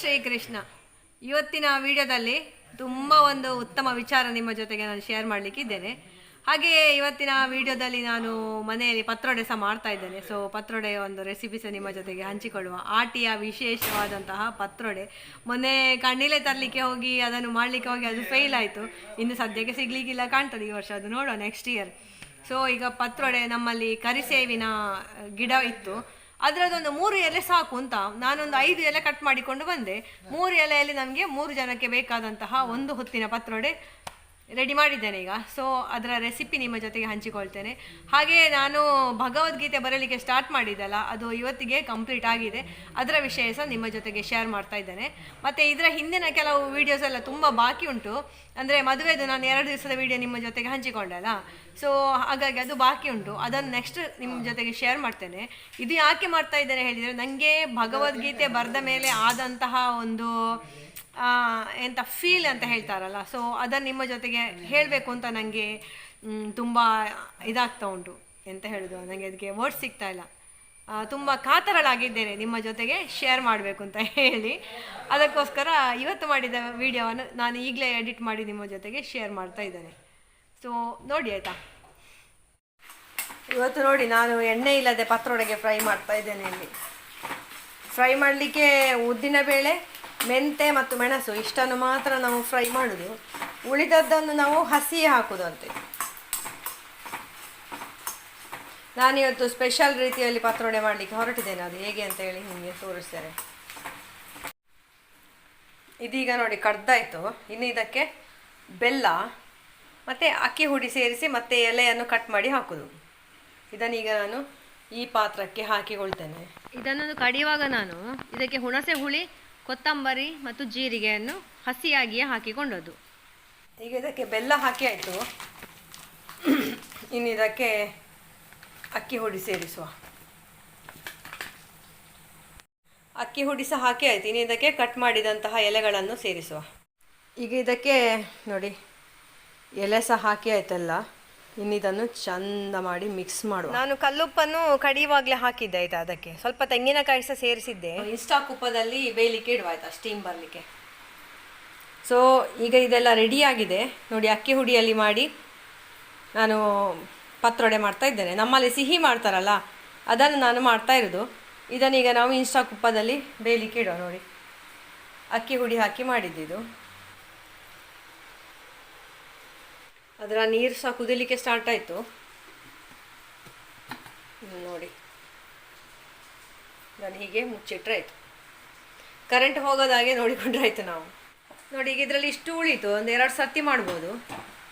ಶ್ರೀಕೃಷ್ಣ ಇವತ್ತಿನ ವಿಡಿಯೋದಲ್ಲಿ ತುಂಬ ಒಂದು ಉತ್ತಮ ವಿಚಾರ ನಿಮ್ಮ ಜೊತೆಗೆ ನಾನು ಶೇರ್ ಮಾಡಲಿಕ್ಕಿದ್ದೇನೆ ಹಾಗೆಯೇ ಇವತ್ತಿನ ವಿಡಿಯೋದಲ್ಲಿ ನಾನು ಮನೆಯಲ್ಲಿ ಪತ್ರೊಡೆ ಸಹ ಮಾಡ್ತಾ ಇದ್ದೇನೆ. ಸೊ ಪತ್ರೊಡೆಯ ಒಂದು ರೆಸಿಪಿ ಸಹ ನಿಮ್ಮ ಜೊತೆಗೆ ಹಂಚಿಕೊಳ್ಳುವ ಆಟಿಯ ವಿಶೇಷವಾದಂತಹ ಪತ್ರೊಡೆ. ಮೊನ್ನೆ ಕಣ್ಣಿಲೆ ತರಲಿಕ್ಕೆ ಹೋಗಿ, ಅದನ್ನು ಮಾಡಲಿಕ್ಕೆ ಹೋಗಿ, ಅದು ಫೇಲ್ ಆಯಿತು. ಇನ್ನು ಸದ್ಯಕ್ಕೆ ಸಿಗ್ಲಿಕ್ಕಿಲ್ಲ ಕಾಣ್ತದೆ ಈ ವರ್ಷ, ಅದು ನೋಡುವ ನೆಕ್ಸ್ಟ್ ಇಯರ್ ಸೊ ಈಗ ಪತ್ರೊಡೆ ನಮ್ಮಲ್ಲಿ ಕರಿಸೇವಿನ ಗಿಡ ಇತ್ತು. ಅದರದೊಂದು ಮೂರು ಎಲೆ ಸಾಕು ಅಂತ ನಾನೊಂದು ಐದು ಎಲೆ ಕಟ್ ಮಾಡಿಕೊಂಡು ಬಂದೆ. ಮೂರು ಎಲೆಯಲ್ಲಿ ನಮಗೆ ಮೂರು ಜನಕ್ಕೆ ಬೇಕಾದಂತಹ ಒಂದು ಹೊತ್ತಿನ ಪತ್ರೊಡೆ ರೆಡಿ ಮಾಡಿದ್ದೇನೆ ಈಗ. ಸೊ ಅದರ ರೆಸಿಪಿ ನಿಮ್ಮ ಜೊತೆಗೆ ಹಂಚಿಕೊಳ್ತೇನೆ. ಹಾಗೆ ನಾನು ಭಗವದ್ಗೀತೆ ಬರಲಿಕ್ಕೆ ಸ್ಟಾರ್ಟ್ ಮಾಡಿದ್ದಲ್ಲ, ಅದು ಇವತ್ತಿಗೆ ಕಂಪ್ಲೀಟ್ ಆಗಿದೆ. ಅದರ ವಿಷಯ ಸಹ ನಿಮ್ಮ ಜೊತೆಗೆ ಶೇರ್ ಮಾಡ್ತಾ ಇದ್ದೇನೆ. ಮತ್ತು ಇದರ ಹಿಂದಿನ ಕೆಲವು ವೀಡಿಯೋಸ್ ಎಲ್ಲ ತುಂಬ ಬಾಕಿ ಉಂಟು. ಅಂದರೆ ಮದುವೆದು ನಾನು ಎರಡು ದಿವಸದ ವೀಡಿಯೋ ನಿಮ್ಮ ಜೊತೆಗೆ ಹಂಚಿಕೊಂಡಲ್ಲ. ಸೊ ಹಾಗಾಗಿ ಅದು ಬಾಕಿ ಉಂಟು. ಅದನ್ನು ನೆಕ್ಸ್ಟ್ ನಿಮ್ಮ ಜೊತೆಗೆ ಶೇರ್ ಮಾಡ್ತೇನೆ. ಇದು ಯಾಕೆ ಮಾಡ್ತಾ ಇದ್ದೇನೆ ಹೇಳಿದರೆ ನನಗೆ ಭಗವದ್ಗೀತೆ ಬರೆದ ಮೇಲೆ ಆದಂತಹ ಒಂದು ಎಂತ ಫೀಲ್ ಅಂತ ಹೇಳ್ತಾರಲ್ಲ. ಸೊ ಅದನ್ನು ನಿಮ್ಮ ಜೊತೆಗೆ ಹೇಳಬೇಕು ಅಂತ ನನಗೆ ತುಂಬ ಇದಾಗ್ತಾ ಉಂಟು ಎಂತ ಹೇಳೋದು. ನನಗೆ ಅದಕ್ಕೆ ವರ್ಡ್ಸ್ ಸಿಗ್ತಾ ಇಲ್ಲ. ತುಂಬ ಕಾತರಳಾಗಿದ್ದೇನೆ ನಿಮ್ಮ ಜೊತೆಗೆ ಶೇರ್ ಮಾಡಬೇಕು ಅಂತ ಹೇಳಿ. ಅದಕ್ಕೋಸ್ಕರ ಇವತ್ತು ಮಾಡಿದ ವಿಡಿಯೋವನ್ನು ನಾನು ಈಗಲೇ ಎಡಿಟ್ ಮಾಡಿ ನಿಮ್ಮ ಜೊತೆಗೆ ಶೇರ್ ಮಾಡ್ತಾ ಇದ್ದೇನೆ. ಸೊ ನೋಡಿ ಆಯಿತಾ? ಇವತ್ತು ನೋಡಿ ನಾನು ಎಣ್ಣೆ ಇಲ್ಲದೆ ಪತ್ರೊಡೆಗೆ ಫ್ರೈ ಮಾಡ್ತಾ ಇದ್ದೇನೆ ಇಲ್ಲಿ. ಫ್ರೈ ಮಾಡಲಿಕ್ಕೆ ಉದ್ದಿನ ಬೇಳೆ ಮೆಂತೆ ಮತ್ತು ಮೆಣಸು ಇಷ್ಟನ್ನು ಮಾತ್ರ ನಾವು ಫ್ರೈ ಮಾಡೋದು. ಉಳಿದದ್ದನ್ನು ನಾವು ಹಸಿ ಹಾಕೋದಂತೆ ನಾನಿವತ್ತು ಸ್ಪೆಷಲ್ ರೀತಿಯಲ್ಲಿ ಪತ್ರೊಡೆ ಮಾಡಲಿಕ್ಕೆ ಹೊರಟಿದ್ದೇನೆ. ಅದು ಹೇಗೆ ಅಂತ ಹೇಳಿ ನಿಮಗೆ ತೋರಿಸ್ತಾರೆ ಇದೀಗ ನೋಡಿ, ಕಡ್ದಾಯಿತು. ಇನ್ನು ಇದಕ್ಕೆ ಬೆಲ್ಲ ಮತ್ತು ಅಕ್ಕಿ ಹುಡಿ ಸೇರಿಸಿ ಮತ್ತೆ ಎಲೆಯನ್ನು ಕಟ್ ಮಾಡಿ ಹಾಕೋದು. ಇದನ್ನೀಗ ನಾನು ಈ ಪಾತ್ರಕ್ಕೆ ಹಾಕಿಕೊಳ್ತೇನೆ. ಇದನ್ನು ಕಡಿಯುವಾಗ ನಾನು ಇದಕ್ಕೆ ಹುಣಸೆ ಹುಳಿ ಕೊತ್ತಂಬರಿ ಮತ್ತು ಜೀರಿಗೆಯನ್ನು ಹಸಿಯಾಗಿಯೇ ಹಾಕಿಕೊಂಡದ್ದು. ಈಗ ಇದಕ್ಕೆ ಬೆಲ್ಲ ಹಾಕಿ ಆಯಿತು. ಇನ್ನು ಇದಕ್ಕೆ ಅಕ್ಕಿ ಹುಡಿ ಸೇರಿಸುವ. ಅಕ್ಕಿ ಹುಡಿ ಸಹ ಹಾಕಿ ಆಯಿತು. ಇನ್ನು ಇದಕ್ಕೆ ಕಟ್ ಮಾಡಿದಂತಹ ಎಲೆಗಳನ್ನು ಸೇರಿಸುವ. ಈಗ ಇದಕ್ಕೆ ನೋಡಿ, ಎಲೆ ಸಹ ಹಾಕಿ ಆಯ್ತಲ್ಲ. ಇನ್ನು ಇದನ್ನು ಚಂದ ಮಾಡಿ ಮಿಕ್ಸ್ ಮಾಡುವ. ನಾನು ಕಲ್ಲುಪ್ಪನ್ನು ಕಡಿಯುವಾಗ್ಲೇ ಹಾಕಿದ್ದೆ ಆಯ್ತಾ ಅದಕ್ಕೆ. ಸ್ವಲ್ಪ ತೆಂಗಿನಕಾಯಿ ಸಹ ಸೇರಿಸಿದ್ದೆ. ಇನ್ಸ್ಟಾ ಕುಪ್ಪದಲ್ಲಿ ಬೇಯಲಿಕ್ಕೆ ಇಡುವ ಆಯ್ತಾ ಸ್ಟೀಮ್ ಬರಲಿಕ್ಕೆ. ಸೊ ಈಗ ಇದೆಲ್ಲ ರೆಡಿಯಾಗಿದೆ ನೋಡಿ ಅಕ್ಕಿ ಹುಡಿಯಲ್ಲಿ ಮಾಡಿ ನಾನು ಪತ್ರೊಡೆ ಮಾಡ್ತಾ ಇದ್ದೇನೆ. ನಮ್ಮಲ್ಲಿ ಸಿಹಿ ಮಾಡ್ತಾರಲ್ಲ ಅದನ್ನು ನಾನು ಮಾಡ್ತಾ ಇರೋದು. ಇದನ್ನೀಗ ನಾವು ಇನ್ಸ್ಟಾ ಕುಪ್ಪದಲ್ಲಿ ಬೇಯಲಿಕ್ಕೆ ಇಡುವ ನೋಡಿ. ಅಕ್ಕಿ ಹುಡಿ ಹಾಕಿ ಮಾಡಿದ್ದಿದ್ದು ಅದರ ನೀರು ಸಹ ಕುದಿಲಿಕ್ಕೆ ಸ್ಟಾರ್ಟ್ ಆಯಿತು. ನೋಡಿ. ನಾನು ಹೀಗೆ ಮುಚ್ಚಿಟ್ರೆ ಆಯಿತು. ಕರೆಂಟ್ ಹೋಗೋದಾಗೆ ಆಯಿತು ನಾವು. ನೋಡಿ, ಈಗ ಇದರಲ್ಲಿ ಇಷ್ಟು ಉಳಿತು, ಒಂದು ಎರಡು ಸರ್ತಿ ಮಾಡ್ಬೋದು.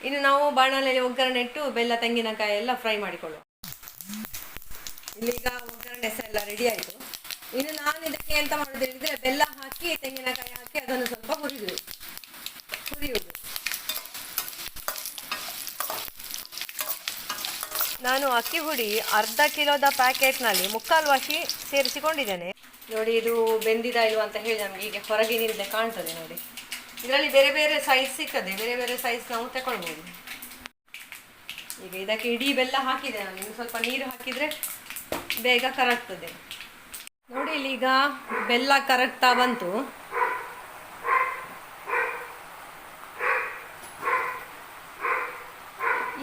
ಇನ್ನು ನಾವು ಬಾಣಲೆಯಲ್ಲಿ ಒಗ್ಗರಣೆ ಇಟ್ಟು ಬೆಲ್ಲ, ತೆಂಗಿನಕಾಯಿ ಎಲ್ಲ ಫ್ರೈ ಮಾಡಿಕೊಳ್ಳುವ ಇಲ್ಲಿಗ ಒಗ್ಗರಣೆ ಎಲ್ಲ ರೆಡಿ ಆಯಿತು. ಇನ್ನು ನಾನು ಇದಕ್ಕೆ ಎಂತ ಮಾಡೋದು ಹೇಳಿದ್ರೆ, ಬೆಲ್ಲ ಹಾಕಿ, ತೆಂಗಿನಕಾಯಿ ಹಾಕಿ, ಅದನ್ನು ಸ್ವಲ್ಪ ಹುರಿದು ಹುರಿಯುವುದು ನಾನು ಅಕ್ಕಿ ಹುಡಿ ಅರ್ಧ ಕಿಲೋದ ಪ್ಯಾಕೆಟ್ನಲ್ಲಿ ಮುಕ್ಕಾಲು ವಾಶಿ ಸೇರಿಸಿಕೊಂಡಿದ್ದೇನೆ. ನೋಡಿ, ಇದು ಬೆಂದಿದ ಇಲ್ವಾ ಅಂತ ಹೇಳಿ ನಮಗೆ ಈಗ ಹೊರಗಿನಿಂದ ಕಾಣ್ತದೆ ನೋಡಿ. ಇದರಲ್ಲಿ ಬೇರೆ ಬೇರೆ ಸೈಜ್ ಸಿಗ್ತದೆ ಬೇರೆ ಬೇರೆ ಸೈಜ್ ನಾವು ತಗೊಳ್ಬೋದು ಈಗ ಇದಕ್ಕೆ ಇಡೀ ಬೆಲ್ಲ ಹಾಕಿದೆ ನಾನು. ಇನ್ನು ಸ್ವಲ್ಪ ನೀರು ಹಾಕಿದರೆ ಬೇಗ ಕರಗ್ತದೆ. ನೋಡಿ, ಇಲ್ಲಿ ಈಗ ಬೆಲ್ಲ ಕರಗ್ತಾ ಬಂತು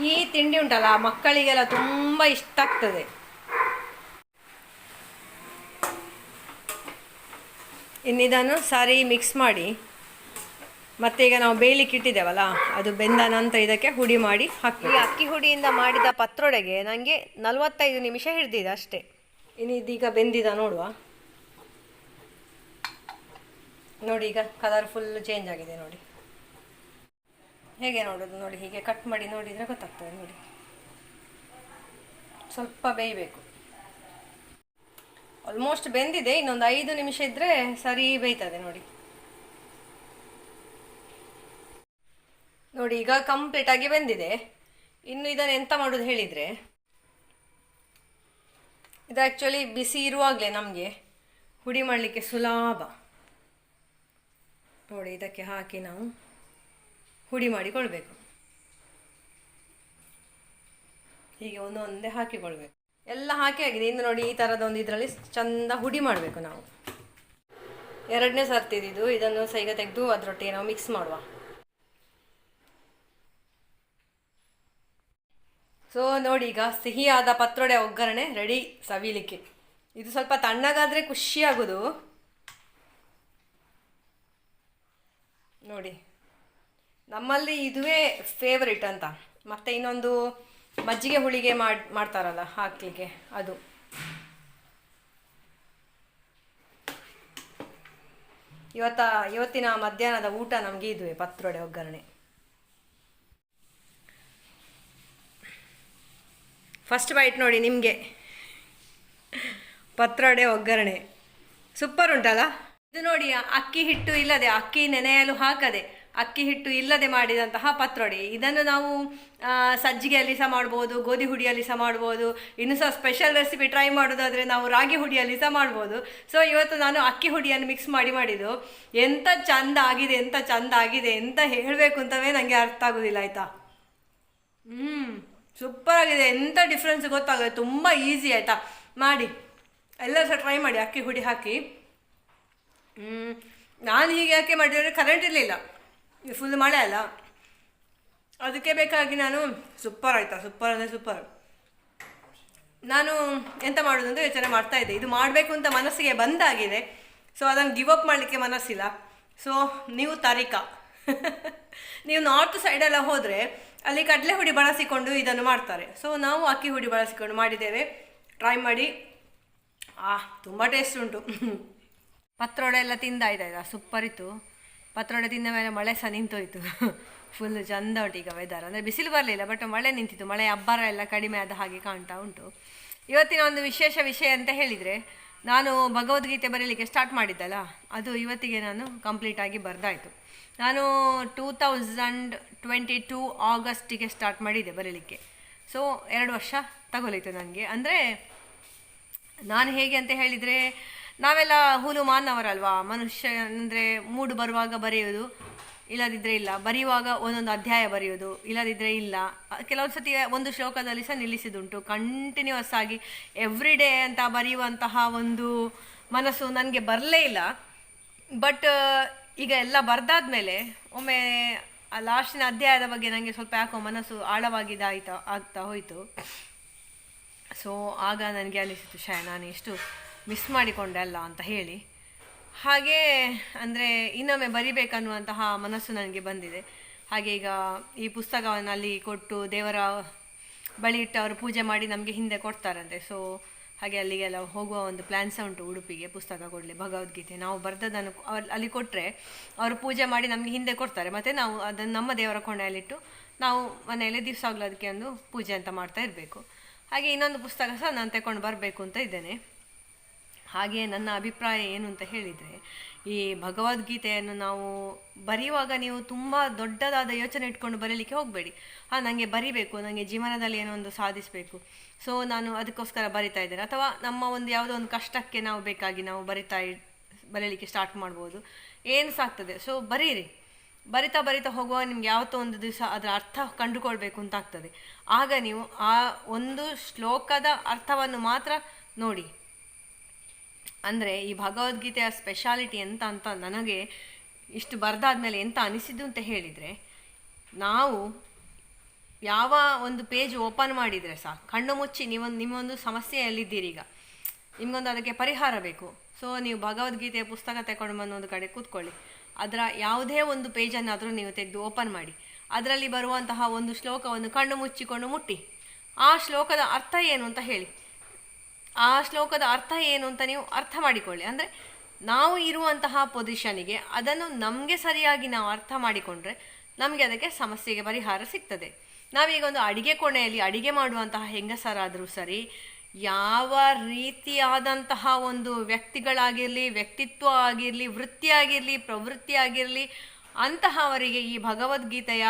ಈ ತಿಂಡಿ ಉಂಟಲ್ಲ ಮಕ್ಕಳಿಗೆಲ್ಲ ತುಂಬ ಇಷ್ಟ ಆಗ್ತದೆ. ಇನ್ನಿದನ್ನು ಸರಿ ಮಿಕ್ಸ್ ಮಾಡಿ. ಮತ್ತೆ ಈಗ ನಾವು ಬೇಯಲಿಕ್ಕೆ ಇಟ್ಟಿದ್ದೇವಲ್ಲ ಅದು ಬೆಂದ ನಂತರ ಇದಕ್ಕೆ ಹುಡಿ ಮಾಡಿ ಹಾಕಿ. ಈ ಅಕ್ಕಿ ಹುಡಿಯಿಂದ ಮಾಡಿದ ಪತ್ರೊಡೆಗೆ ನನಗೆ ನಲವತ್ತೈದು ನಿಮಿಷ ಹಿಡ್ದಿದೆ ಅಷ್ಟೇ. ಇನ್ನು ಇದೀಗ ಬೆಂದಿದ ನೋಡುವ. ನೋಡಿ ಈಗ ಕಲರ್ ಫುಲ್ ಚೇಂಜ್ ಆಗಿದೆ ನೋಡಿ. ಹೇಗೆ ನೋಡೋದು ನೋಡಿ, ಹೀಗೆ ಕಟ್ ಮಾಡಿ ನೋಡಿದರೆ ಗೊತ್ತಾಗ್ತದೆ ನೋಡಿ. ಸ್ವಲ್ಪ ಬೇಯಬೇಕು. ಆಲ್ಮೋಸ್ಟ್ ಬೆಂದಿದೆ, ಇನ್ನೊಂದು ಐದು ನಿಮಿಷ ಇದ್ದರೆ ಸರಿ ಬೇಯ್ತದೆ ನೋಡಿ. ನೋಡಿ, ಈಗ ಕಂಪ್ಲೀಟಾಗಿ ಬೆಂದಿದೆ. ಇನ್ನು ಇದನ್ನು ಎಂತ ಮಾಡೋದು ಹೇಳಿದರೆ, ಇದು ಆ್ಯಕ್ಚುಲಿ ಬಿಸಿ ಇರುವಾಗಲೇ ನಮಗೆ ಹುಡಿ ಮಾಡಲಿಕ್ಕೆ ಸುಲಭ. ನೋಡಿ, ಇದಕ್ಕೆ ಹಾಕಿ ನಾವು ಹುಡಿ ಮಾಡಿಕೊಳ್ಬೇಕು. ಹೀಗೆ ಒಂದೊಂದೇ ಹಾಕಿಕೊಳ್ಬೇಕು. ಎಲ್ಲ ಹಾಕಿ ಆಗಿದೆ. ಇನ್ನು ನೋಡಿ ಈ ಥರದ ಒಂದು ಇದರಲ್ಲಿ ಚಂದ ಹುಡಿ ಮಾಡಬೇಕು ನಾವು. ಎರಡನೇ ಸರ್ತಿದ್ದು ಇದನ್ನು ಸೈಗ ತೆಗೆದು ಅದರೊಟ್ಟಿಗೆ ನಾವು ಮಿಕ್ಸ್ ಮಾಡುವ. ಸೊ ನೋಡಿ ಈಗ ಸಿಹಿಯಾದ ಪತ್ರೊಡೆ ಒಗ್ಗರಣೆ ರೆಡಿ ಸವಿಲಿಕ್ಕೆ. ಇದು ಸ್ವಲ್ಪ ತಣ್ಣಗಾದರೆ ಖುಷಿಯಾಗೋದು. ನೋಡಿ. ನಮ್ಮಲ್ಲಿ ಇದುವೇ ಫೇವರಿಟ್ ಅಂತ. ಮತ್ತೆ ಇನ್ನೊಂದು ಮಜ್ಜಿಗೆ ಹುಳಿಗೆ ಮಾಡಿ, ಮಾಡ್ತಾರಲ್ಲ ಹಾಕ್ಲಿಕ್ಕೆ ಅದು. ಇವತ್ತ, ಇವತ್ತಿನ ಮಧ್ಯಾಹ್ನದ ಊಟ ನಮಗೆ ಇದುವೆ, ಪತ್ರೊಡೆ ಒಗ್ಗರಣೆ. ಫಸ್ಟ್ ಬೈಟ್ ನೋಡಿ ನಿಮಗೆ. ಪತ್ರೊಡೆ ಒಗ್ಗರಣೆ. ಸೂಪರ್ ಉಂಟಲ್ಲ? ಇದು ನೋಡಿ, ಅಕ್ಕಿ ಹಿಟ್ಟು ಇಲ್ಲದೆ, ಅಕ್ಕಿ ನೆನೆಯಲು ಹಾಕದೆ. ಅಕ್ಕಿ ಹಿಟ್ಟು ಇಲ್ಲದೆ ಮಾಡಿದಂತಹ ಪತ್ರೊಡೆ. ಇದನ್ನು ನಾವು ಸಜ್ಜಿಗೆಯಲ್ಲಿ ಸಹ ಮಾಡ್ಬೋದು, ಗೋಧಿ ಹುಡಿಯಲ್ಲಿ ಸಹ ಮಾಡ್ಬೋದು. ಇನ್ನು ಸಹ ಸ್ಪೆಷಲ್ ರೆಸಿಪಿ ಟ್ರೈ ಮಾಡೋದಾದರೆ ನಾವು ರಾಗಿ ಹುಡಿಯಲ್ಲಿ ಸಹ ಮಾಡ್ಬೋದು. ಸೊ ಇವತ್ತು ನಾನು ಅಕ್ಕಿ ಹುಡಿಯನ್ನು ಮಿಕ್ಸ್ ಮಾಡಿ ಮಾಡಿದ್ದು. ಎಂಥ ಚಂದ ಆಗಿದೆ ಎಂಥ ಚಂದ ಆಗಿದೆ ಎಂತ ಹೇಳಬೇಕು ಅಂತವೇ ನನಗೆ ಅರ್ಥ ಆಗೋದಿಲ್ಲ, ಆಯಿತಾ? ಹ್ಞೂ ಸೂಪರ್ ಆಗಿದೆ. ಎಂಥ ಡಿಫ್ರೆನ್ಸ್ ಗೊತ್ತಾಗುತ್ತೆ ತುಂಬ ಈಸಿ ಆಯಿತಾ? ಮಾಡಿ. ಎಲ್ಲರೂ ಸಹ ಟ್ರೈ ಮಾಡಿ, ಅಕ್ಕಿ ಹುಡಿ ಹಾಕಿ. ಹ್ಞೂ ನಾನು ಹೀಗೆ ಯಾಕೆ ಮಾಡಿದರೆ ಕರೆಂಟ್ ಇರಲಿಲ್ಲ. ಫುಲ್ ಮಳೆ ಅಲ್ಲ? ಅದಕ್ಕೆ ಬೇಕಾಗಿ ನಾನು ಸೂಪರ್ ಆಯಿತಾ ಸೂಪರ್ ಅಂದರೆ ಸೂಪರ್ ನಾನು ಎಂತ ಮಾಡೋದು ಅಂತ ಯೋಚನೆ ಮಾಡ್ತಾ ಇದ್ದೆ. ಇದು ಮಾಡಬೇಕು ಅಂತ ಮನಸ್ಸಿಗೆ ಬಂದಾಗಿದೆ ಸೊ ಅದನ್ನು ಗಿವ್ ಅಪ್ ಮಾಡಲಿಕ್ಕೆ ಮನಸ್ಸಿಲ್ಲ. ಸೊ ನೀವು ತಾರೀಕ. ನೀವು ನಾರ್ತ್ ಸೈಡೆಲ್ಲ ಹೋದರೆ ಅಲ್ಲಿ ಕಡಲೆ ಹುಡಿ ಬಳಸಿಕೊಂಡು ಇದನ್ನು ಮಾಡ್ತಾರೆ. ಸೊ ನಾವು ಅಕ್ಕಿ ಹುಡಿ ಬಳಸಿಕೊಂಡು ಮಾಡಿದ್ದೇವೆ. ಟ್ರೈ ಮಾಡಿ. ಆ ತುಂಬ ಟೇಸ್ಟ್ ಉಂಟು. ಪತ್ರೊಡೆ ಎಲ್ಲ ತಿಂದಾಯ್ತಾಯ್ತಾ ಸೂಪರ್ ಇತ್ತು. ಪತ್ರೊಡೆ ತಿಂದ ಮೇಲೆ ಮಳೆ ಸಹ ನಿಂತೋಯ್ತು. ಫುಲ್ ಚಂದ ಉಂಟು ಈಗ ವೆದರ್ ಅಂದರೆ ಬಿಸಿಲು ಬರಲಿಲ್ಲ ಬಟ್ ಮಳೆ ನಿಂತಿತ್ತು. ಮಳೆ ಅಬ್ಬರ ಎಲ್ಲ ಕಡಿಮೆ ಆದ ಹಾಗೆ ಕಾಣ್ತಾ ಉಂಟು. ಇವತ್ತಿನ ಒಂದು ವಿಶೇಷ ವಿಷಯ ಅಂತ ಹೇಳಿದರೆ, ನಾನು ಭಗವದ್ಗೀತೆ ಬರೀಲಿಕ್ಕೆ ಸ್ಟಾರ್ಟ್ ಮಾಡಿದ್ದಲ್ಲ, ಅದು ಇವತ್ತಿಗೆ ನಾನು ಕಂಪ್ಲೀಟಾಗಿ ಬರೆದಾಯಿತು. ನಾನು ಟೂ ತೌಸಂಡ್ ಟ್ವೆಂಟಿ ಟೂ ಆಗಸ್ಟಿಗೆ ಸ್ಟಾರ್ಟ್ ಮಾಡಿದೆ ಬರೀಲಿಕ್ಕೆ. ಸೊ ಎರಡು ವರ್ಷ ತಗೊಲಿತ್ತು ನನಗೆ. ಅಂದರೆ, ನಾನು ಹೇಗೆ ಅಂತ ಹೇಳಿದರೆ ನಾವೆಲ್ಲ ಹುಲು ಮಾನವರಲ್ವಾ ಮನುಷ್ಯ ಅಂದರೆ ಮೂಡು ಬರುವಾಗ ಬರೆಯೋದು ಇಲ್ಲದಿದ್ದರೆ ಇಲ್ಲ. ಬರೆಯುವಾಗ ಒಂದೊಂದು ಅಧ್ಯಾಯ ಬರೆಯೋದು ಇಲ್ಲದಿದ್ದರೆ ಇಲ್ಲ. ಕೆಲವೊಂದು ಸತಿ ಒಂದು ಶ್ಲೋಕದಲ್ಲಿ ಸಹ ನಿಲ್ಲಿಸಿದುಂಟು ಕಂಟಿನ್ಯೂಸ್ ಆಗಿ ಎವ್ರಿ ಡೇ ಅಂತ ಬರೆಯುವಂತಹ ಒಂದು ಮನಸ್ಸು ನನಗೆ ಬರಲೇ ಇಲ್ಲ. ಬಟ್ ಈಗ ಎಲ್ಲ ಬರ್ದಾದ್ಮೇಲೆ ಒಮ್ಮೆ ಆ ಲಾಸ್ಟಿನ ಅಧ್ಯಾಯದ ಬಗ್ಗೆ ನನಗೆ ಸ್ವಲ್ಪ ಯಾಕೋ ಮನಸ್ಸು ಆಳವಾಗಿದ್ದಾಯ್ತಾ ಆಗ್ತಾ ಹೋಯಿತು. ಸೊ ಆಗ ನನಗೆ ಅನಿಸಿತು, ಶಯ, ನಾನು ಎಷ್ಟು ಮಿಸ್ ಮಾಡಿಕೊಂಡೆ ಅಲ್ಲ ಅಂತ ಹೇಳಿ. ಹಾಗೆ ಅಂದರೆ ಇನ್ನೊಮ್ಮೆ ಬರಿಬೇಕನ್ನುವಂತಹ ಮನಸ್ಸು ನನಗೆ ಬಂದಿದೆ. ಹಾಗೆ ಈಗ ಈ ಪುಸ್ತಕವನ್ನು ಅಲ್ಲಿ ಕೊಟ್ಟು ದೇವರ ಬಳಿ ಇಟ್ಟು ಅವರು ಪೂಜೆ ಮಾಡಿ ನಮಗೆ ಹಿಂದೆ ಕೊಡ್ತಾರಂತೆ. ಸೊ ಹಾಗೆ ಅಲ್ಲಿಗೆಲ್ಲ ಹೋಗುವ ಒಂದು ಪ್ಲ್ಯಾನ್ ಸಹ ಉಂಟು ಉಡುಪಿಗೆ ಪುಸ್ತಕ ಕೊಡಲಿ, ಭಗವದ್ಗೀತೆ. ನಾವು ಬರೆದದನ್ನು ಅವ್ರು ಅಲ್ಲಿ ಕೊಟ್ಟರೆ ಅವರು ಪೂಜೆ ಮಾಡಿ ನಮಗೆ ಹಿಂದೆ ಕೊಡ್ತಾರೆ. ಮತ್ತು ನಾವು ಅದನ್ನು ನಮ್ಮ ದೇವರ ಕೊಂಡೆಯಲ್ಲಿಟ್ಟು ನಾವು ಮನೆಯಲ್ಲಿ ದಿವಸ ಅದಕ್ಕೆ ಒಂದು ಪೂಜೆ ಅಂತ ಮಾಡ್ತಾ ಇರಬೇಕು. ಹಾಗೆ ಇನ್ನೊಂದು ಪುಸ್ತಕ ಸಹ ನಾನು ತಗೊಂಡು ಬರಬೇಕು ಅಂತ ಇದ್ದೇನೆ. ಹಾಗೆ ನನ್ನ ಅಭಿಪ್ರಾಯ ಏನು ಅಂತ ಹೇಳಿದರೆ, ಈ ಭಗವದ್ಗೀತೆಯನ್ನು ನಾವು ಬರೆಯುವಾಗ ನೀವು ತುಂಬ ದೊಡ್ಡದಾದ ಯೋಚನೆ ಇಟ್ಕೊಂಡು ಬರೀಲಿಕ್ಕೆ ಹೋಗಬೇಡಿ. ಹಾಂ ನನಗೆ ಬರಿಬೇಕು ನನಗೆ ಜೀವನದಲ್ಲಿ ಏನೋ ಒಂದು ಸಾಧಿಸಬೇಕು. ಸೊ ನಾನು ಅದಕ್ಕೋಸ್ಕರ ಬರಿತಾ ಇದ್ದೇನೆ. ಅಥವಾ ನಮ್ಮ ಒಂದು ಯಾವುದೋ ಒಂದು ಕಷ್ಟಕ್ಕೆ ನಾವು ಬೇಕಾಗಿ ನಾವು ಬರಿತಾ ಬರೀಲಿಕ್ಕೆ ಸ್ಟಾರ್ಟ್ ಮಾಡ್ಬೋದು. ಏನು ಸಾಕ್ತದೆ? ಸೊ ಬರೀರಿ. ಬರಿತಾ ಬರಿತಾ ಹೋಗುವಾಗ ನಿಮ್ಗೆ ಯಾವತ್ತೋ ಒಂದು ದಿವಸ ಅದರ ಅರ್ಥ ಕಂಡುಕೊಳ್ಬೇಕು ಅಂತ ಆಗ್ತದೆ. ಆಗ ನೀವು ಆ ಒಂದು ಶ್ಲೋಕದ ಅರ್ಥವನ್ನು ಮಾತ್ರ ನೋಡಿ. ಅಂದರೆ ಈ ಭಗವದ್ಗೀತೆಯ ಸ್ಪೆಷಾಲಿಟಿ ಎಂತ ಅಂತ ನನಗೆ ಇಷ್ಟು ಬರೆದಾದ್ಮೇಲೆ ಎಂತ ಅನಿಸಿದ್ದು ಅಂತ ಹೇಳಿದರೆ, ನಾವು ಯಾವ ಒಂದು ಪೇಜ್ ಓಪನ್ ಮಾಡಿದರೆ ಸಹ ಕಣ್ಣು ಮುಚ್ಚಿ ನೀವೊಂದು ನಿಮ್ಮೊಂದು ಸಮಸ್ಯೆಯಲ್ಲಿದ್ದೀರಿ ಈಗ. ನಿಮಗೊಂದು ಅದಕ್ಕೆ ಪರಿಹಾರ ಬೇಕು. ಸೊ ನೀವು ಭಗವದ್ಗೀತೆಯ ಪುಸ್ತಕ ತಗೊಂಡು ಬಂದು ಒಂದು ಕಡೆ ಕೂತ್ಕೊಳ್ಳಿ. ಅದರ ಯಾವುದೇ ಒಂದು ಪೇಜನ್ನಾದರೂ ನೀವು ತೆಗೆದು ಓಪನ್ ಮಾಡಿ. ಅದರಲ್ಲಿ ಬರುವಂತಹ ಒಂದು ಶ್ಲೋಕವನ್ನು ಕಣ್ಣು ಮುಚ್ಚಿಕೊಂಡು ಮುಟ್ಟಿ. ಆ ಶ್ಲೋಕದ ಅರ್ಥ ಏನು ಅಂತ ಹೇಳಿ. ಆ ಶ್ಲೋಕದ ಅರ್ಥ ಏನು ಅಂತ ನೀವು ಅರ್ಥ ಮಾಡಿಕೊಳ್ಳಿ. ಅಂದರೆ ನಾವು ಇರುವಂತಹ ಪೊಸಿಷನಿಗೆ ಅದನ್ನು ನಮಗೆ ಸರಿಯಾಗಿ ನಾವು ಅರ್ಥ ಮಾಡಿಕೊಂಡ್ರೆ ನಮಗೆ ಅದಕ್ಕೆ ಸಮಸ್ಯೆಗೆ ಪರಿಹಾರ ಸಿಗ್ತದೆ. ನಾವೀಗ ಒಂದು ಅಡಿಗೆ ಕೋಣೆಯಲ್ಲಿ ಅಡಿಗೆ ಮಾಡುವಂತಹ ಹೆಂಗಸರಾದರೂ ಸರಿ, ಯಾವ ರೀತಿಯಾದಂತಹ ಒಂದು ವ್ಯಕ್ತಿಗಳಾಗಿರಲಿ, ವ್ಯಕ್ತಿತ್ವ ಆಗಿರಲಿ, ವೃತ್ತಿಯಾಗಿರಲಿ ಪ್ರವೃತ್ತಿ ಆಗಿರಲಿ ಅಂತಹವರಿಗೆ ಈ ಭಗವದ್ಗೀತೆಯ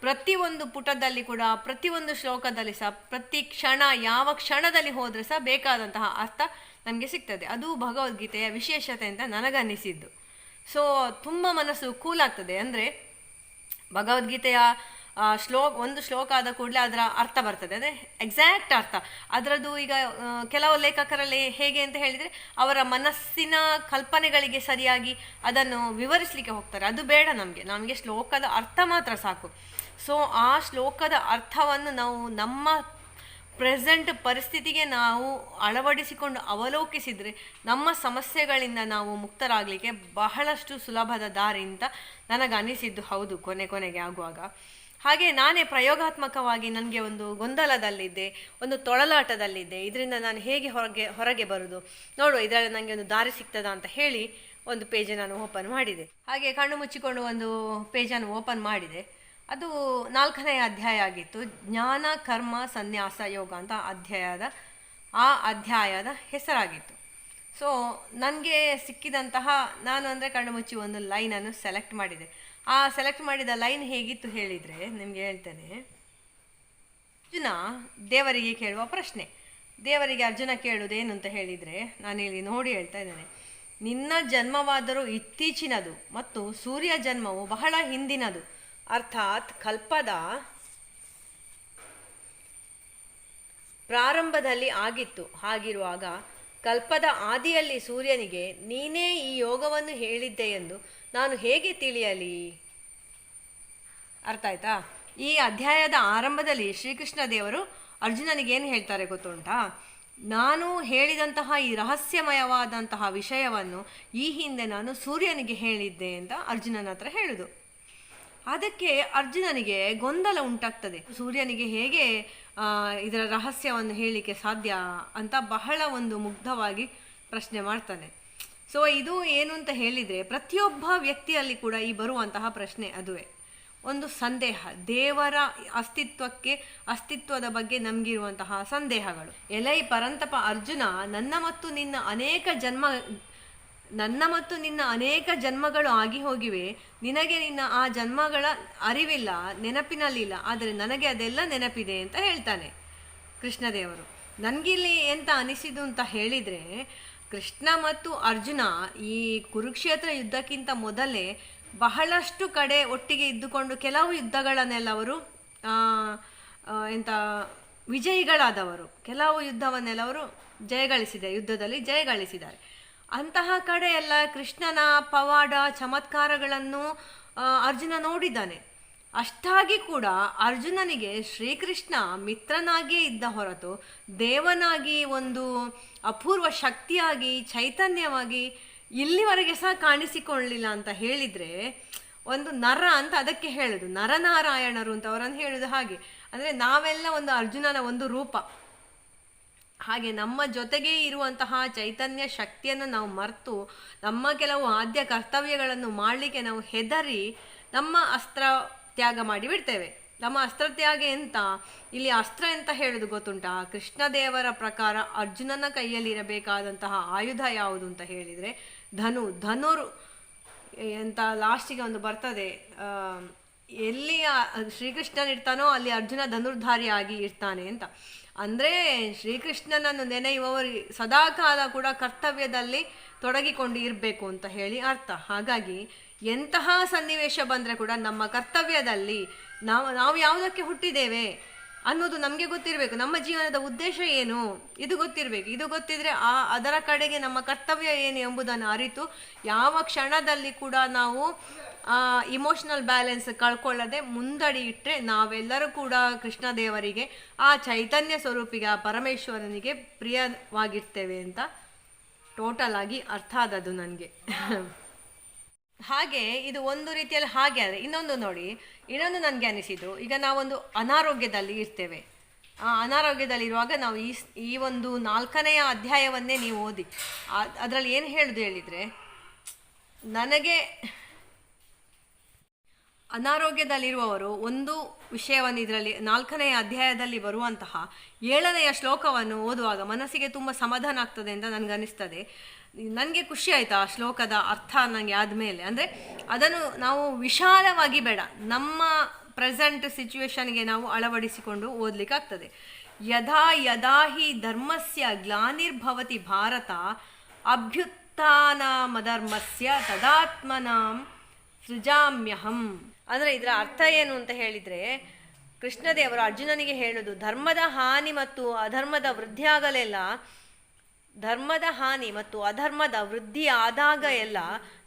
ಪ್ರತಿಯೊಂದು ಪುಟದಲ್ಲಿ ಕೂಡ ಪ್ರತಿಯೊಂದು ಶ್ಲೋಕದಲ್ಲಿ ಸಹ, ಪ್ರತಿ ಕ್ಷಣ, ಯಾವ ಕ್ಷಣದಲ್ಲಿ ಹೋದರೆ ಸಹ ಬೇಕಾದಂತಹ ಅರ್ಥ ನಮಗೆ ಸಿಗ್ತದೆ. ಅದು ಭಗವದ್ಗೀತೆಯ ವಿಶೇಷತೆ ಅಂತ ನನಗನ್ನಿಸಿದ್ದು. ಸೊ ತುಂಬ ಮನಸ್ಸು ಕೂಲ್ ಆಗ್ತದೆ. ಅಂದರೆ, ಭಗವದ್ಗೀತೆಯ ಶ್ಲೋಕ, ಒಂದು ಶ್ಲೋಕ ಆದ ಕೂಡಲೇ ಅದರ ಅರ್ಥ ಬರ್ತದೆ. ಅಂದರೆ ಎಕ್ಸಾಕ್ಟ್ ಅರ್ಥ. ಅದರದ್ದು ಈಗ ಕೆಲವು ಲೇಖಕರಲ್ಲಿ ಹೇಗೆ ಅಂತ ಹೇಳಿದರೆ, ಅವರ ಮನಸ್ಸಿನ ಕಲ್ಪನೆಗಳಿಗೆ ಸರಿಯಾಗಿ ಅದನ್ನು ವಿವರಿಸಲಿಕ್ಕೆ ಹೋಗ್ತಾರೆ. ಅದು ಬೇಡ ನಮಗೆ. ನಮಗೆ ಶ್ಲೋಕದ ಅರ್ಥ ಮಾತ್ರ ಸಾಕು. ಸೊ ಆ ಶ್ಲೋಕದ ಅರ್ಥವನ್ನು ನಾವು ನಮ್ಮ ಪ್ರೆಸೆಂಟ್ ಪರಿಸ್ಥಿತಿಗೆ ನಾವು ಅಳವಡಿಸಿಕೊಂಡು ಅವಲೋಕಿಸಿದರೆ ನಮ್ಮ ಸಮಸ್ಯೆಗಳಿಂದ ನಾವು ಮುಕ್ತರಾಗಲಿಕ್ಕೆ ಬಹಳಷ್ಟು ಸುಲಭದ ದಾರಿ ಅಂತ ನನಗೆ ಅನಿಸಿದ್ದು ಹೌದು, ಕೊನೆ ಕೊನೆಗೆ ಆಗುವಾಗ. ಹಾಗೆ ನಾನೇ ಪ್ರಯೋಗಾತ್ಮಕವಾಗಿ ನನಗೆ ಒಂದು ಗೊಂದಲದಲ್ಲಿದ್ದೆ, ಒಂದು ತೊಳಲಾಟದಲ್ಲಿದ್ದೆ. ಇದರಿಂದ ನಾನು ಹೇಗೆ ಹೊರಗೆ ಹೊರಗೆ ಬರೋದು? ನೋಡು ಇದರಲ್ಲಿ ನನಗೆ ಒಂದು ದಾರಿ ಸಿಗ್ತದ ಅಂತ ಹೇಳಿ ಒಂದು ಪೇಜನ್ನು ನಾನು ಓಪನ್ ಮಾಡಿದೆ. ಹಾಗೆ ಕಣ್ಣು ಮುಚ್ಚಿಕೊಂಡು ಒಂದು ಪೇಜನ್ನು ಓಪನ್ ಮಾಡಿದೆ. ಅದು ನಾಲ್ಕನೆಯ ಅಧ್ಯಾಯ ಆಗಿತ್ತು. ಜ್ಞಾನ, ಕರ್ಮ, ಸನ್ಯಾಸ, ಯೋಗ ಅಂತ ಅಧ್ಯಾಯದ, ಆ ಅಧ್ಯಾಯದ ಹೆಸರಾಗಿತ್ತು. ಸೊ ನನಗೆ ಸಿಕ್ಕಿದಂತಹ, ನಾನು ಅಂದರೆ ಕಣ್ಣು ಮುಚ್ಚಿ ಒಂದು ಲೈನನ್ನು ಸೆಲೆಕ್ಟ್ ಮಾಡಿದೆ. ಆ ಸೆಲೆಕ್ಟ್ ಮಾಡಿದ ಲೈನ್ ಹೇಗಿತ್ತು ಹೇಳಿದರೆ, ನಿಮಗೆ ಹೇಳ್ತೇನೆ. ಅರ್ಜುನ ದೇವರಿಗೆ ಕೇಳುವ ಪ್ರಶ್ನೆ. ದೇವರಿಗೆ ಅರ್ಜುನ ಕೇಳುವುದೇನು ಅಂತ ಹೇಳಿದರೆ, ನಾನು ಇಲ್ಲಿ ನೋಡಿ ಹೇಳ್ತಾ ಇದ್ದೇನೆ. ನಿನ್ನ ಜನ್ಮವಾದರೂ ಇತ್ತೀಚಿನದು ಮತ್ತು ಸೂರ್ಯ ಜನ್ಮವು ಬಹಳ ಹಿಂದಿನದು. ಅರ್ಥಾತ್ ಕಲ್ಪದ ಪ್ರಾರಂಭದಲ್ಲಿ ಆಗಿತ್ತು. ಹಾಗಿರುವಾಗ ಕಲ್ಪದ ಆದಿಯಲ್ಲಿ ಸೂರ್ಯನಿಗೆ, ನೀನೇ ಈ ಯೋಗವನ್ನು ಹೇಳಿದ್ದೆ ಎಂದು ನಾನು ಹೇಗೆ ತಿಳಿಯಲಿ? ಅರ್ಥ ಆಯ್ತಾ? ಈ ಅಧ್ಯಾಯದ ಆರಂಭದಲ್ಲಿ ಶ್ರೀಕೃಷ್ಣ ದೇವರು ಅರ್ಜುನನಿಗೆ ಏನು ಹೇಳ್ತಾರೆ ಗೊತ್ತುಂಟಾ? ನಾನು ಹೇಳಿದಂತಹ ಈ ರಹಸ್ಯಮಯವಾದಂತಹ ವಿಷಯವನ್ನು ಈ ಹಿಂದೆ ನಾನು ಸೂರ್ಯನಿಗೆ ಹೇಳಿದ್ದೆ ಅಂತ ಅರ್ಜುನನ ಹತ್ರ ಹೇಳುದು. ಅದಕ್ಕೆ ಅರ್ಜುನನಿಗೆ ಗೊಂದಲ ಉಂಟಾಗ್ತದೆ. ಸೂರ್ಯನಿಗೆ ಹೇಗೆ ಇದರ ರಹಸ್ಯವನ್ನು ಹೇಳಲಿಕ್ಕೆ ಸಾಧ್ಯ ಅಂತ ಬಹಳ ಒಂದು ಮುಗ್ಧವಾಗಿ ಪ್ರಶ್ನೆ ಮಾಡ್ತಾನೆ. ಸೊ ಇದು ಏನು ಅಂತ ಹೇಳಿದರೆ, ಪ್ರತಿಯೊಬ್ಬ ವ್ಯಕ್ತಿಯಲ್ಲಿ ಕೂಡ ಈ ಬರುವಂತಹ ಪ್ರಶ್ನೆ ಅದುವೇ. ಒಂದು ಸಂದೇಹ, ದೇವರ ಅಸ್ತಿತ್ವಕ್ಕೆ, ಅಸ್ತಿತ್ವದ ಬಗ್ಗೆ ನಮಗಿರುವಂತಹ ಸಂದೇಹಗಳು. ಎಲೈ ಪರಂತಪ ಅರ್ಜುನ, ನನ್ನ ಮತ್ತು ನಿನ್ನ ಅನೇಕ ಜನ್ಮ ನನ್ನ ಮತ್ತು ನಿನ್ನ ಅನೇಕ ಜನ್ಮಗಳು ಆಗಿ ಹೋಗಿವೆ. ನಿನಗೆ ನಿನ್ನ ಆ ಜನ್ಮಗಳ ಅರಿವಿಲ್ಲ ನೆನಪಿನಲ್ಲಿಲ್ಲ ಆದರೆ ನನಗೆ ಅದೆಲ್ಲ ನೆನಪಿದೆ ಅಂತ ಹೇಳ್ತಾನೆ ಕೃಷ್ಣದೇವರು. ನನಗಿಲ್ಲಿ ಎಂತ ಅನಿಸಿದ್ದು ಅಂತ ಹೇಳಿದರೆ, ಕೃಷ್ಣ ಮತ್ತು ಅರ್ಜುನ ಈ ಕುರುಕ್ಷೇತ್ರ ಯುದ್ಧಕ್ಕಿಂತ ಮೊದಲೇ ಬಹಳಷ್ಟು ಕಡೆ ಒಟ್ಟಿಗೆ ಇದ್ದುಕೊಂಡು ಕೆಲವು ಯುದ್ಧಗಳನ್ನೆಲ್ಲ ಅವರು ಎಂಥ ವಿಜಯಿಗಳಾದವರು. ಕೆಲವು ಯುದ್ಧವನ್ನೆಲ್ಲ ಅವರು ಜಯಗಳಿಸಿದೆ, ಯುದ್ಧದಲ್ಲಿ ಜಯಗಳಿಸಿದ್ದಾರೆ. ಅಂತಹ ಕಡೆ ಎಲ್ಲ ಕೃಷ್ಣನ ಪವಾಡ, ಚಮತ್ಕಾರಗಳನ್ನು ಅರ್ಜುನ ನೋಡಿದ್ದಾನೆ. ಅಷ್ಟಾಗಿ ಕೂಡ ಅರ್ಜುನನಿಗೆ ಶ್ರೀಕೃಷ್ಣ ಮಿತ್ರನಾಗಿಯೇ ಇದ್ದ ಹೊರತು ದೇವನಾಗಿ ಒಂದು ಅಪೂರ್ವ ಶಕ್ತಿಯಾಗಿ, ಚೈತನ್ಯವಾಗಿ ಇಲ್ಲಿವರೆಗೆ ಸಹ ಕಾಣಿಸಿಕೊಳ್ಳಲಿಲ್ಲ ಅಂತ ಹೇಳಿದರೆ ಒಂದು ನರ ಅಂತ ಅದಕ್ಕೆ ಹೇಳೋದು. ನರನಾರಾಯಣರು ಅಂತ ಅವರನ್ನು ಹೇಳೋದು ಹಾಗೆ. ಅಂದರೆ ನಾವೆಲ್ಲ ಒಂದು ಅರ್ಜುನನ ಒಂದು ರೂಪ. ಹಾಗೆ ನಮ್ಮ ಜೊತೆಗೆ ಇರುವಂತಹ ಚೈತನ್ಯ ಶಕ್ತಿಯನ್ನು ನಾವು ಮರೆತು ನಮ್ಮ ಕೆಲವು ಆದ್ಯ ಕರ್ತವ್ಯಗಳನ್ನು ಮಾಡಲಿಕ್ಕೆ ನಾವು ಹೆದರಿ ನಮ್ಮ ಅಸ್ತ್ರ ತ್ಯಾಗ ಮಾಡಿಬಿಡ್ತೇವೆ ನಮ್ಮ ಅಸ್ತ್ರ ತ್ಯಾಗ ಎಂತ? ಇಲ್ಲಿ ಅಸ್ತ್ರ ಎಂತ ಹೇಳುದು ಗೊತ್ತುಂಟಾ? ಕೃಷ್ಣದೇವರ ಪ್ರಕಾರ ಅರ್ಜುನನ ಕೈಯಲ್ಲಿ ಇರಬೇಕಾದಂತಹ ಆಯುಧ ಯಾವುದು ಅಂತ ಹೇಳಿದರೆ ಧನು. ಧನುರು ಎಂತ ಲಾಸ್ಟಿಗೆ ಒಂದು ಬರ್ತದೆ. ಎಲ್ಲಿ ಶ್ರೀಕೃಷ್ಣನಿರ್ತಾನೋ ಅಲ್ಲಿ ಅರ್ಜುನ ಧನುರ್ಧಾರಿ ಆಗಿ ಇರ್ತಾನೆ ಅಂತ. ಅಂದರೆ ಶ್ರೀಕೃಷ್ಣನನ್ನು ನೆನೆಯುವವರು ಸದಾಕಾಲ ಕೂಡ ಕರ್ತವ್ಯದಲ್ಲಿ ತೊಡಗಿಕೊಂಡು ಇರಬೇಕು ಅಂತ ಹೇಳಿ ಅರ್ಥ. ಹಾಗಾಗಿ ಎಂತಹ ಸನ್ನಿವೇಶ ಬಂದರೆ ಕೂಡ ನಮ್ಮ ಕರ್ತವ್ಯದಲ್ಲಿ ನಾವು ನಾವು ಯಾವುದಕ್ಕೆ ಹುಟ್ಟಿದ್ದೇವೆ? ಅನ್ನೋದು ನಮಗೆ ಗೊತ್ತಿರಬೇಕು. ನಮ್ಮ ಜೀವನದ ಉದ್ದೇಶ ಏನು? ಇದು ಗೊತ್ತಿರಬೇಕು. ಇದು ಗೊತ್ತಿದ್ರೆ ಆ ಅದರ ಕಡೆಗೆ ನಮ್ಮ ಕರ್ತವ್ಯ ಏನು ಎಂಬುದನ್ನು ಅರಿತು ಯಾವ ಕ್ಷಣದಲ್ಲಿ ಕೂಡ ನಾವು ಇಮೋಷನಲ್ ಬ್ಯಾಲೆನ್ಸ್ ಕಳ್ಕೊಳ್ಳದೆ ಮುಂದಡಿ ಇಟ್ಟರೆ ನಾವೆಲ್ಲರೂ ಕೂಡ ಕೃಷ್ಣ ದೇವರಿಗೆ ಆ ಚೈತನ್ಯ ಸ್ವರೂಪಿಗೆ, ಆ ಪರಮೇಶ್ವರನಿಗೆ ಪ್ರಿಯವಾಗಿರ್ತೇವೆ ಅಂತ ಟೋಟಲ್ ಆಗಿ ಅರ್ಥ ಆದದ್ದು ನನಗೆ. ಹಾಗೆ ಇದು ಒಂದು ರೀತಿಯಲ್ಲಿ ಹಾಗೆ ಆದರೆ ಇನ್ನೊಂದು ನೋಡಿ, ಇನ್ನೊಂದು ನನಗೆ ಅನಿಸಿದ್ದು, ಈಗ ನಾವೊಂದು ಅನಾರೋಗ್ಯದಲ್ಲಿ ಇರ್ತೇವೆ. ಆ ಅನಾರೋಗ್ಯದಲ್ಲಿರುವಾಗ ನಾವು ಈ ಈ ಒಂದು ನಾಲ್ಕನೆಯ ಅಧ್ಯಾಯವನ್ನೇ ನೀವು ಓದಿ. ಅದರಲ್ಲಿ ಏನು ಹೇಳುದು ಹೇಳಿದರೆ, ನನಗೆ ಅನಾರೋಗ್ಯದಲ್ಲಿರುವವರು ಒಂದು ವಿಷಯವನ್ನು ಇದರಲ್ಲಿ ನಾಲ್ಕನೆಯ ಅಧ್ಯಾಯದಲ್ಲಿ ಬರುವಂತಹ ಏಳನೆಯ ಶ್ಲೋಕವನ್ನು ಓದುವಾಗ ಮನಸ್ಸಿಗೆ ತುಂಬ ಸಮಾಧಾನ ಆಗ್ತದೆ ಅಂತ ನನಗನ್ನಿಸ್ತದೆ ನನಗೆ ಖುಷಿ ಆಯಿತು ಆ ಶ್ಲೋಕದ ಅರ್ಥ ನನಗೆ ಆದಮೇಲೆ. ಅಂದರೆ ಅದನ್ನು ನಾವು ವಿಶಾಲವಾಗಿ ಬೇಡ, ನಮ್ಮ ಪ್ರೆಸೆಂಟ್ ಸಿಚುವೇಶನ್ಗೆ ನಾವು ಅಳವಡಿಸಿಕೊಂಡು ಓದಲಿಕ್ಕಾಗ್ತದೆ. ಯದಾ ಯದಾ ಹಿ ಧರ್ಮಸ್ಯ ಗ್ಲಾನಿರ್ಭವತಿ ಭಾರತ ಅಭ್ಯುತ್ಥಾನಮಧರ್ಮಸ್ಯ ತದಾತ್ಮನಾಂ ಸೃಜಾಮ್ಯಹಂ. ಅಂದರೆ ಇದರ ಅರ್ಥ ಏನು ಅಂತ ಹೇಳಿದರೆ, ಕೃಷ್ಣದೇವರು ಅರ್ಜುನನಿಗೆ ಹೇಳೋದು, ಧರ್ಮದ ಹಾನಿ ಮತ್ತು ಅಧರ್ಮದ ವೃದ್ಧಿಯಾಗಲೆಲ್ಲ ಧರ್ಮದ ಹಾನಿ ಮತ್ತು ಅಧರ್ಮದ ವೃದ್ಧಿ ಆದಾಗ ಎಲ್ಲ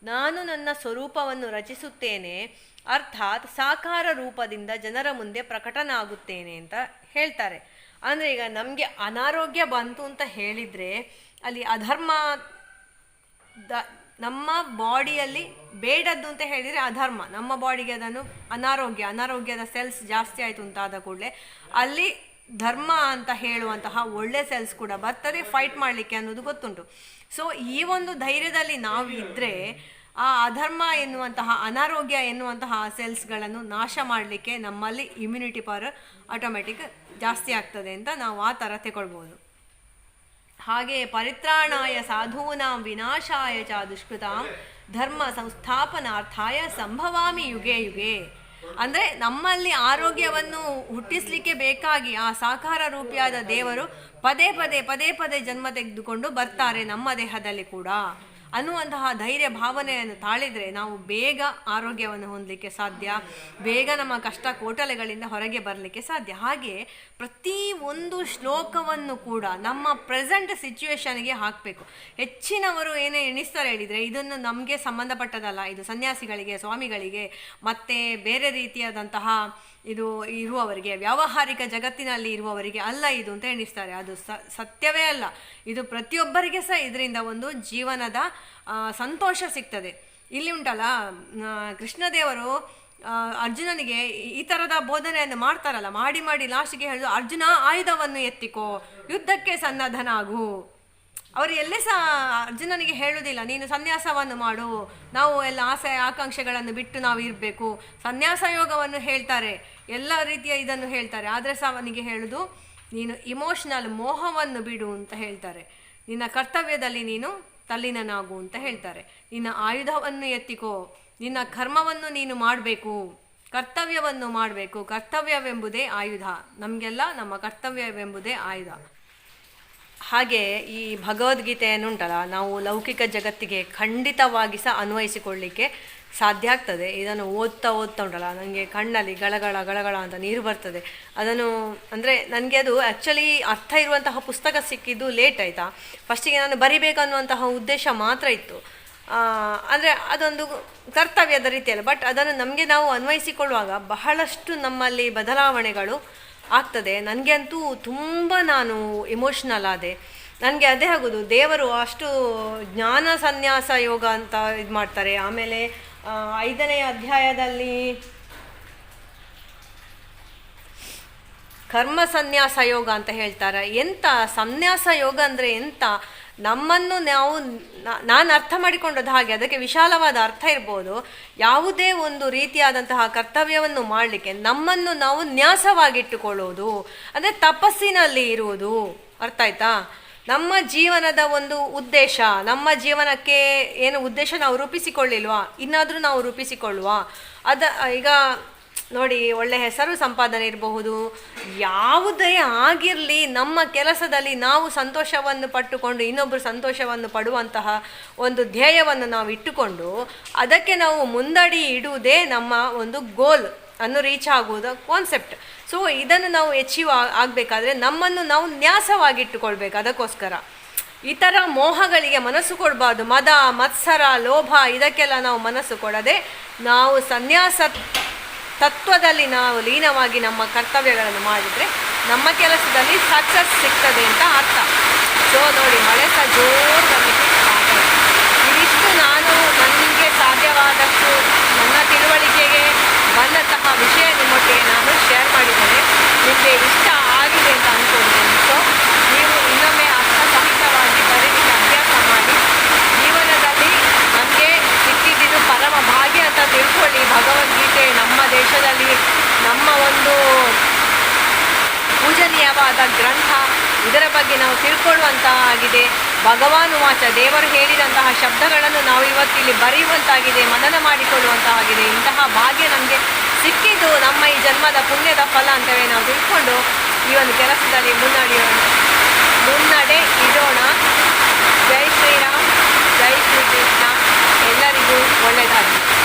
ನಾನು ನನ್ನ ಸ್ವರೂಪವನ್ನು ರಚಿಸುತ್ತೇನೆ, ಅರ್ಥಾತ್ ಸಾಕಾರ ರೂಪದಿಂದ ಜನರ ಮುಂದೆ ಪ್ರಕಟನಾಗುತ್ತೇನೆ ಅಂತ ಹೇಳ್ತಾರೆ. ಅಂದರೆ ಈಗ ನಮಗೆ ಅನಾರೋಗ್ಯ ಬಂತು ಅಂತ ಹೇಳಿದರೆ ಅಲ್ಲಿ ಅಧರ್ಮ ದ ನಮ್ಮ ಬಾಡಿಯಲ್ಲಿ ಬೇಡದ್ದು ಅಂತ ಹೇಳಿದರೆ ಅಧರ್ಮ. ನಮ್ಮ ಬಾಡಿಗೆ ಅದನ್ನು ಅನಾರೋಗ್ಯ, ಅನಾರೋಗ್ಯದ ಸೆಲ್ಸ್ ಜಾಸ್ತಿ ಆಯಿತು ಅಂತಾದ ಕೂಡಲೇ ಅಲ್ಲಿ ಧರ್ಮ ಅಂತ ಹೇಳುವಂತಹ ಒಳ್ಳೆ ಸೆಲ್ಸ್ ಕೂಡ ಬರ್ತದೆ ಫೈಟ್ ಮಾಡಲಿಕ್ಕೆ ಅನ್ನೋದು ಗೊತ್ತುಂಟು. ಸೊ ಈ ಒಂದು ಧೈರ್ಯದಲ್ಲಿ ನಾವು ಇದ್ದರೆ ಆ ಅಧರ್ಮ ಎನ್ನುವಂತಹ, ಅನಾರೋಗ್ಯ ಎನ್ನುವಂತಹ ಸೆಲ್ಸ್ಗಳನ್ನು ನಾಶ ಮಾಡಲಿಕ್ಕೆ ನಮ್ಮಲ್ಲಿ ಇಮ್ಯುನಿಟಿ ಪವರ್ ಆಟೋಮೆಟಿಕ್ ಜಾಸ್ತಿ ಆಗ್ತದೆ ಅಂತ ನಾವು ಆ ಥರ ತಗೊಳ್ಬೋದು ಹಾಗೆ ಪರಿತ್ರಾಣಾಯ ಸಾಧೂನಾಂ ವಿನಾಶಾಯ ಚ ದುಷ್ಕೃತಾಂ ಧರ್ಮ ಸಂಸ್ಥಾಪನಾರ್ಥಾಯ ಸಂಭವಾಮಿ ಯುಗೆ ಯುಗೆ. ಅಂದರೆ ನಮ್ಮಲ್ಲಿ ಆರೋಗ್ಯವನ್ನು ಹುಟ್ಟಿಸ್ಲಿಕ್ಕೆ ಬೇಕಾಗಿ ಆ ಸಾಕಾರ ರೂಪಿಯಾದ ದೇವರು ಪದೇ ಪದೇ ಪದೇ ಪದೇ ಜನ್ಮ ತೆಗೆದುಕೊಂಡು ಬರ್ತಾರೆ ನಮ್ಮ ದೇಹದಲ್ಲಿ ಕೂಡ. ಅನ್ನುವಂತಹ ಧೈರ್ಯ ಭಾವನೆಯನ್ನು ತಾಳಿದರೆ ನಾವು ಬೇಗ ಆರೋಗ್ಯವನ್ನು ಹೊಂದಲಿಕ್ಕೆ ಸಾಧ್ಯ. ಬೇಗ ನಮ್ಮ ಕಷ್ಟ ಕೋಟಲೆಗಳಿಂದ ಹೊರಗೆ ಬರಲಿಕ್ಕೆ ಸಾಧ್ಯ. ಹಾಗೆ ಪ್ರತಿ ಒಂದು ಶ್ಲೋಕವನ್ನು ಕೂಡ ನಮ್ಮ ಪ್ರೆಸೆಂಟ್ ಸಿಚುವೇಶನ್ಗೆ ಹಾಕಬೇಕು. ಹೆಚ್ಚಿನವರು ಏನೇ ಎಣಿಸ್ತಾರೆ ಹೇಳಿದರೆ ಇದನ್ನು ನಮಗೆ ಸಂಬಂಧಪಟ್ಟದಲ್ಲ. ಇದು ಸನ್ಯಾಸಿಗಳಿಗೆ, ಸ್ವಾಮಿಗಳಿಗೆ, ಮತ್ತು ಬೇರೆ ರೀತಿಯಾದಂತಹ ಇದು ಇರುವವರಿಗೆ, ವ್ಯಾವಹಾರಿಕ ಜಗತ್ತಿನಲ್ಲಿ ಇರುವವರಿಗೆ ಅಲ್ಲ ಇದು ಅಂತ ಎಣಿಸ್ತಾರೆ. ಅದು ಸತ್ಯವೇ ಅಲ್ಲ. ಇದು ಪ್ರತಿಯೊಬ್ಬರಿಗೆ ಸಹ ಇದರಿಂದ ಒಂದು ಜೀವನದ ಸಂತೋಷ ಸಿಗ್ತದೆ. ಇಲ್ಲಿ ಉಂಟಲ್ಲ ಕೃಷ್ಣದೇವರು ಅರ್ಜುನನಿಗೆ ಈ ಥರದ ಬೋಧನೆಯನ್ನು ಮಾಡ್ತಾರಲ್ಲ. ಮಾಡಿ ಮಾಡಿ ಲಾಸ್ಟ್ಗೆ ಹೇಳಿದ್ರು ಅರ್ಜುನ, ಆಯುಧವನ್ನು ಎತ್ತಿಕೋ. ಯುದ್ಧಕ್ಕೆ ಸನ್ನದ್ಧನಾಗು. ಅವರು ಎಲ್ಲೇ ಸಹ ಅರ್ಜುನನಿಗೆ ಹೇಳುವುದಿಲ್ಲ ನೀನು ಸನ್ಯಾಸವನ್ನು ಮಾಡು, ನಾವು ಎಲ್ಲ ಆಸೆ ಆಕಾಂಕ್ಷೆಗಳನ್ನು ಬಿಟ್ಟು ನಾವು ಇರಬೇಕು. ಸನ್ಯಾಸ ಯೋಗವನ್ನು ಹೇಳ್ತಾರೆ, ಎಲ್ಲ ರೀತಿಯ ಇದನ್ನು ಹೇಳ್ತಾರೆ. ಆದರೆ ಸಹ ಅವನಿಗೆ ಹೇಳುದು, ನೀನು ಇಮೋಷನಲ್ ಮೋಹವನ್ನು ಬಿಡು ಅಂತ ಹೇಳ್ತಾರೆ. ನಿನ್ನ ಕರ್ತವ್ಯದಲ್ಲಿ ನೀನು ತಲ್ಲಿನನಾಗು ಅಂತ ಹೇಳ್ತಾರೆ. ನಿನ್ನ ಆಯುಧವನ್ನು ಎತ್ತಿಕೋ, ನಿನ್ನ ಕರ್ಮವನ್ನು ನೀನು ಮಾಡಬೇಕು, ಕರ್ತವ್ಯವನ್ನು ಮಾಡಬೇಕು. ಕರ್ತವ್ಯವೆಂಬುದೇ ಆಯುಧ. ನಮಗೆಲ್ಲ ನಮ್ಮ ಕರ್ತವ್ಯವೆಂಬುದೇ ಆಯುಧ. ಹಾಗೆ ಈ ಭಗವದ್ಗೀತೆಯನ್ನು ಉಂಟಲ್ಲ, ನಾವು ಲೌಕಿಕ ಜಗತ್ತಿಗೆ ಖಂಡಿತವಾಗಿ ಸಹ ಅನ್ವಯಿಸಿಕೊಳ್ಳಿಕ್ಕೆ ಸಾಧ್ಯ ಆಗ್ತದೆ. ಇದನ್ನು ಓದ್ತಾ ಓದ್ತಾ ಉಂಟಲ್ಲ ನನಗೆ ಕಣ್ಣಲ್ಲಿ ಗಳಗಳ ಗಳಗಳ ಅಂತ ನೀರು ಬರ್ತದೆ. ಅದನ್ನು ಅಂದರೆ ನನಗೆ ಅದು ಆ್ಯಕ್ಚುಲಿ ಅರ್ಥ ಇರುವಂತಹ ಪುಸ್ತಕ ಸಿಕ್ಕಿದ್ದು ಲೇಟ್ ಆಯಿತಾ? ಫಸ್ಟಿಗೆ ನಾನು ಬರಿಬೇಕನ್ನುವಂತಹ ಉದ್ದೇಶ ಮಾತ್ರ ಇತ್ತು. ಅಂದರೆ ಅದೊಂದು ಕರ್ತವ್ಯದ ರೀತಿಯಲ್ಲ ಬಟ್ ಅದನ್ನು ನಮಗೆ ನಾವು ಅನ್ವಯಿಸಿಕೊಳ್ಳುವಾಗ ಬಹಳಷ್ಟು ನಮ್ಮಲ್ಲಿ ಬದಲಾವಣೆಗಳು ಆಗ್ತದೆ. ನನಗೆ ಅಂತೂ ತುಂಬ ನಾನು ಇಮೋಷ್ನಲ್ ಆದೆ. ನನಗೆ ಅದೇ ಆಗೋದು, ದೇವರು ಅಷ್ಟು ಜ್ಞಾನ ಸನ್ಯಾಸ ಯೋಗ ಅಂತ ಇದು ಮಾಡ್ತಾರೆ. ಆಮೇಲೆ ಐದನೇ ಅಧ್ಯಾಯದಲ್ಲಿ ಕರ್ಮ ಸನ್ಯಾಸ ಯೋಗ ಅಂತ ಹೇಳ್ತಾರೆ. ಎಂಥ ಸನ್ಯಾಸ ಯೋಗ ಅಂದರೆ ಎಂತ? ನಮ್ಮನ್ನು ನಾವು ನಾನು ಅರ್ಥ ಮಾಡಿಕೊಂಡದ್ದು ಹಾಗೆ, ಅದಕ್ಕೆ ವಿಶಾಲವಾದ ಅರ್ಥ ಇರ್ಬೋದು. ಯಾವುದೇ ಒಂದು ರೀತಿಯಾದಂತಹ ಕರ್ತವ್ಯವನ್ನು ಮಾಡಲಿಕ್ಕೆ ನಮ್ಮನ್ನು ನಾವು ನ್ಯಾಸವಾಗಿಟ್ಟುಕೊಳ್ಳುವುದು ಅಂದರೆ ತಪಸ್ಸಿನಲ್ಲಿ ಇರುವುದು. ಅರ್ಥ ಆಯ್ತಾ? ನಮ್ಮ ಜೀವನದ ಒಂದು ಉದ್ದೇಶ, ನಮ್ಮ ಜೀವನಕ್ಕೆ ಏನು ಉದ್ದೇಶ ನಾವು ರೂಪಿಸಿಕೊಳ್ಳಿಲ್ವಾ? ಇನ್ನಾದರೂ ನಾವು ರೂಪಿಸಿಕೊಳ್ಳುವ. ಅದ, ಈಗ ನೋಡಿ, ಒಳ್ಳೆ ಹೆಸರು ಸಂಪಾದನೆ ಇರಬಹುದು. ಯಾವುದೇ ಆಗಿರಲಿ, ನಮ್ಮ ಕೆಲಸದಲ್ಲಿ ನಾವು ಸಂತೋಷವನ್ನು ಪಟ್ಟುಕೊಂಡು ಇನ್ನೊಬ್ಬರು ಸಂತೋಷವನ್ನು ಪಡುವಂತಹ ಒಂದು ಧ್ಯೇಯವನ್ನು ನಾವು ಇಟ್ಟುಕೊಂಡು ಅದಕ್ಕೆ ನಾವು ಮುಂದಡಿ ಇಡುವುದೇ ನಮ್ಮ ಒಂದು ಗೋಲ್ ಅನ್ನು ರೀಚ್ ಆಗುವುದ ಕಾನ್ಸೆಪ್ಟ್ ಸೊ ಇದನ್ನು ನಾವು ಎಚೀವ್ ಆಗಬೇಕಾದ್ರೆ ನಮ್ಮನ್ನು ನಾವು ನ್ಯಾಸವಾಗಿಟ್ಟುಕೊಳ್ಬೇಕು ಅದಕ್ಕೋಸ್ಕರ. ಇತರ ಮೋಹಗಳಿಗೆ ಮನಸ್ಸು ಕೊಡಬಾರ್ದು. ಮದ, ಮತ್ಸರ, ಲೋಭ, ಇದಕ್ಕೆಲ್ಲ ನಾವು ಮನಸ್ಸು ಕೊಡದೆ ನಾವು ಸನ್ಯಾಸ ತತ್ವದಲ್ಲಿ ನಾವು ಲೀನವಾಗಿ ನಮ್ಮ ಕರ್ತವ್ಯಗಳನ್ನು ಮಾಡಿದರೆ ನಮ್ಮ ಕೆಲಸದಲ್ಲಿ ಸಕ್ಸಸ್ ಸಿಗ್ತದೆ ಅಂತ ಅರ್ಥ ಸೊ ನೋಡಿ, ಮಳೆ ಸಹ ಜೋರಾಗಿ. ಇದಿಷ್ಟು ನಾನು ನನಗೆ ಸಾಧ್ಯವಾದಷ್ಟು ನನ್ನ ತಿಳುವಳಿಕೆಗೆ ಬಂದಂತಹ ವಿಷಯ ನಿಮ್ಮೊಟ್ಟಿಗೆ ನಾನು ಶೇರ್ ಮಾಡಿದ್ದೇನೆ ನಿಮಗೆ ಇಷ್ಟ ಆಗಿದೆ ಅಂತ ಅಂದ್ಕೊಂಡಿದ್ದೇನೆ ಸೊ ನೀವು ಇನ್ನೊಮ್ಮೆ ಅರ್ಥ ಸಹಿತವಾಗಿ ಬರೀಲಿಕ್ಕೆ ಅಭ್ಯಾಸ ಮಾಡಿ ಜೀವನದಲ್ಲಿ ನಮಗೆ ಸಿಕ್ಕಿದ್ದು ಪರಮ ಭಾಗ್ಯ ಅಂತ ತಿಳ್ಕೊಳ್ಳಿ ಭಗವದ್ಗೀತೆ ನಮ್ಮ ದೇಶದಲ್ಲಿ ನಮ್ಮ ಒಂದು ಪೂಜನೀಯವಾದ ಗ್ರಂಥ ಇದರ ಬಗ್ಗೆ ನಾವು ತಿಳ್ಕೊಳ್ಳುವಂತಹ ಆಗಿದೆ ಭಗವಾನ್ ವಾಚ ದೇವರು ಹೇಳಿದಂತಹ ಶಬ್ದಗಳನ್ನು ನಾವು ಇವತ್ತಿಲ್ಲಿ ಬರೆಯುವಂತಾಗಿದೆ, ಮನನ ಮಾಡಿಕೊಳ್ಳುವಂತಾಗಿದೆ. ಇಂತಹ ಭಾಗ್ಯ ನಮಗೆ ಸಿಕ್ಕಿದ್ದು ನಮ್ಮ ಈ ಜನ್ಮದ ಪುಣ್ಯದ ಫಲ ಅಂತವೇ ನಾವು ತಿಳ್ಕೊಂಡು ಈ ಒಂದು ಕೆಲಸದಲ್ಲಿ ಮುನ್ನಡೆಯೋಣ. ಮುನ್ನಡೆ ಇಡೋಣ. ಜೈ ಶ್ರೀರಾಮ್, ಜೈ ಶ್ರೀ ಕೃಷ್ಣ. ಎಲ್ಲರಿಗೂ ಒಳ್ಳೆಯದಾಗಲಿ